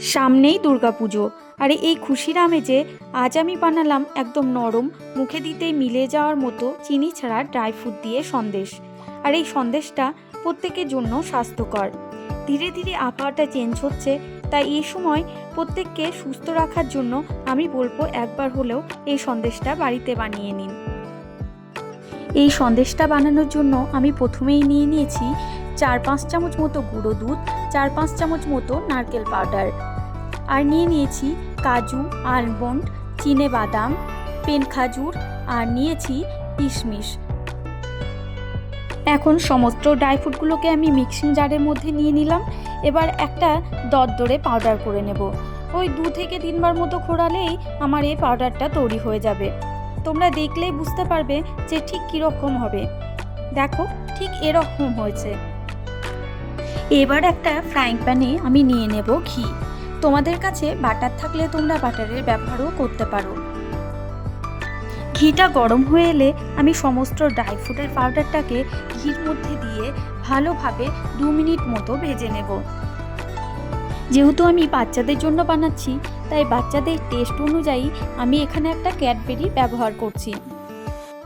সামনেই দুর্গাপুজো। আর এই খুশির আমেজে আজ আমি বানালাম একদম নরম, মুখে দিতে মিলে যাওয়ার মতো চিনি ছাড়া ড্রাই ফ্রুট দিয়ে সন্দেশ। আর এই সন্দেশটা প্রত্যেকের জন্য স্বাস্থ্যকর। ধীরে ধীরে আবহাওয়াটা চেঞ্জ হচ্ছে, তাই এই সময় প্রত্যেককে সুস্থ রাখার জন্য আমি বলব একবার হলেও এই সন্দেশটা বাড়িতে বানিয়ে নিন। এই সন্দেশটা বানানোর জন্য আমি প্রথমেই নিয়ে নিয়েছি চার পাঁচ চামচ মতো গুঁড়ো দুধ, চার পাঁচ চামচ মতো নারকেল পাউডার। আর নিয়ে নিয়েছি কাজু, আলমন্ড, চিনে বাদাম, পেন খাজুর, আর নিয়েছি কিশমিশ। এখন সমস্ত ড্রাই ফ্রুটগুলোকে আমি মিক্সিং জারের মধ্যে নিয়ে নিলাম। এবার একটা দরদরে পাউডার করে নেব। ওই দু থেকে তিনবার মতো ঘোরালেই আমার এই পাউডারটা তৈরি হয়ে যাবে। তোমরা দেখলেই বুঝতে পারবে যে ঠিক কীরকম হবে। দেখো, ঠিক এরকম হয়েছে। এবার একটা ফ্রাইং প্যানে আমি নিয়ে নেব ঘি। তোমাদের কাছে বাটার থাকলে তোমরা বাটারের ব্যবহারও করতে পারো। ঘিটা গরম হয়ে এলে আমি সমস্ত ড্রাই ফ্রুটের পাউডারটাকে ঘির মধ্যে দিয়ে ভালোভাবে দু মিনিট মতো ভেজে নেব। যেহেতু আমি বাচ্চাদের জন্য বানাচ্ছি, তাই বাচ্চাদের টেস্ট অনুযায়ী আমি এখানে একটা ক্যাডবেরি ব্যবহার করছি।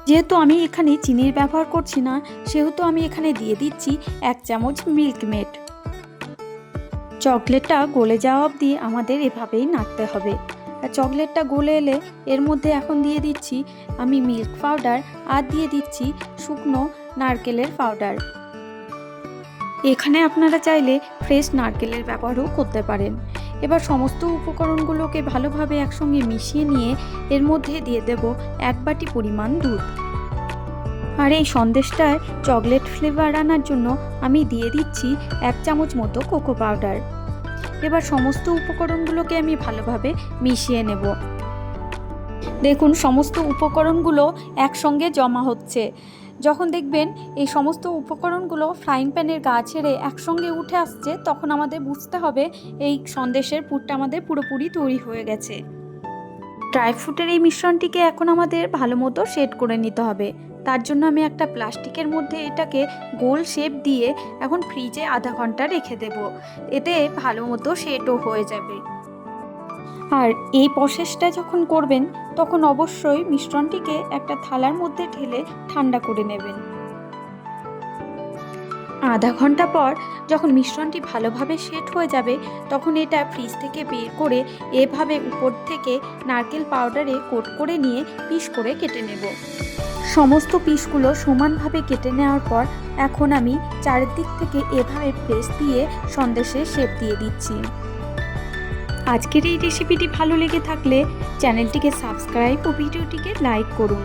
যেহেতু আমি এখানে চিনির ব্যবহার করছি না, সেহেতু আমি এখানে দিয়ে দিচ্ছি এক চামচ মিল্ক মেড। চকলেটটা গলে যাওয়া অবধি আমাদের এভাবেই নাড়তে হবে। আর চকলেটটা গলে এলে এর মধ্যে এখন দিয়ে দিচ্ছি আমি মিল্ক পাউডার আর দিয়ে দিচ্ছি শুকনো নারকেলের পাউডার। এখানে আপনারা চাইলে ফ্রেশ নারকেলের ব্যবহারও করতে পারেন। এবার সমস্ত উপকরণগুলোকে ভালোভাবে একসঙ্গে মিশিয়ে নিয়ে এর মধ্যে দিয়ে দেব এক বাটি পরিমাণ দুধ। আর এই সন্দেশটায় চকলেট ফ্লেভার আনার জন্য আমি দিয়ে দিচ্ছি এক চামচ মতো কোকো পাউডার। এবার সমস্ত উপকরণগুলোকে আমি ভালোভাবে মিশিয়ে নেব। দেখুন, সমস্ত উপকরণগুলো একসঙ্গে জমা হচ্ছে। যখন দেখবেন এই সমস্ত উপকরণগুলো ফ্রাইং প্যানের গা ছেড়ে একসঙ্গে উঠে আসছে, তখন আমাদের বুঝতে হবে এই সন্দেশের পুরটা আমাদের পুরোপুরি তৈরি হয়ে গেছে। ড্রাই ফ্রুটের এই মিশ্রণটিকে এখন আমাদের ভালো মতো সেট করে নিতে হবে। তার জন্য আমি একটা প্লাস্টিকের মধ্যে এটাকে গোল শেপ দিয়ে এখন ফ্রিজে আধা ঘণ্টা রেখে দেব। এতে ভালো মতো সেটও হয়ে যাবে। আর এই প্রসেসটা যখন করবেন, তখন অবশ্যই মিশ্রণটিকে একটা থালার মধ্যে ঢেলে ঠান্ডা করে নেবেন। আধা ঘণ্টা পর যখন মিশ্রণটি ভালোভাবে সেট হয়ে যাবে, তখন এটা ফ্রিজ থেকে বের করে এভাবে উপর থেকে নারকেল পাউডারে কোট করে নিয়ে পিস করে কেটে নেব। সমস্ত পিসগুলো সমানভাবে কেটে নেওয়ার পর এখন আমি চারিদিক থেকে এভাবে প্রেস দিয়ে সন্দেশে শেপ দিয়ে দিচ্ছি। আজকের এই রেসিপিটি ভালো লেগে থাকলে চ্যানেলটিকে সাবস্ক্রাইব ও ভিডিওটিকে লাইক করুন।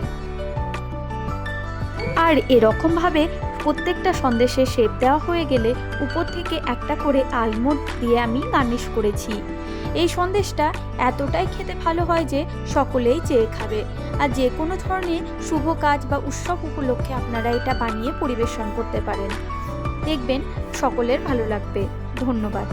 আর এরকমভাবে প্রত্যেকটা সন্দেশে শেপ দেওয়া হয়ে গেলে উপর থেকে একটা করে আলমন্ড দিয়ে আমি গার্নিশ করেছি। এই সন্দেশটা এতটাই খেতে ভালো হয় যে সকলেই চেয়ে খাবে। আর যে কোনো ধরনের শুভ কাজ বা উৎসব উপলক্ষে আপনারা এটা বানিয়ে পরিবেশন করতে পারেন। দেখবেন সকলের ভালো লাগবে। ধন্যবাদ।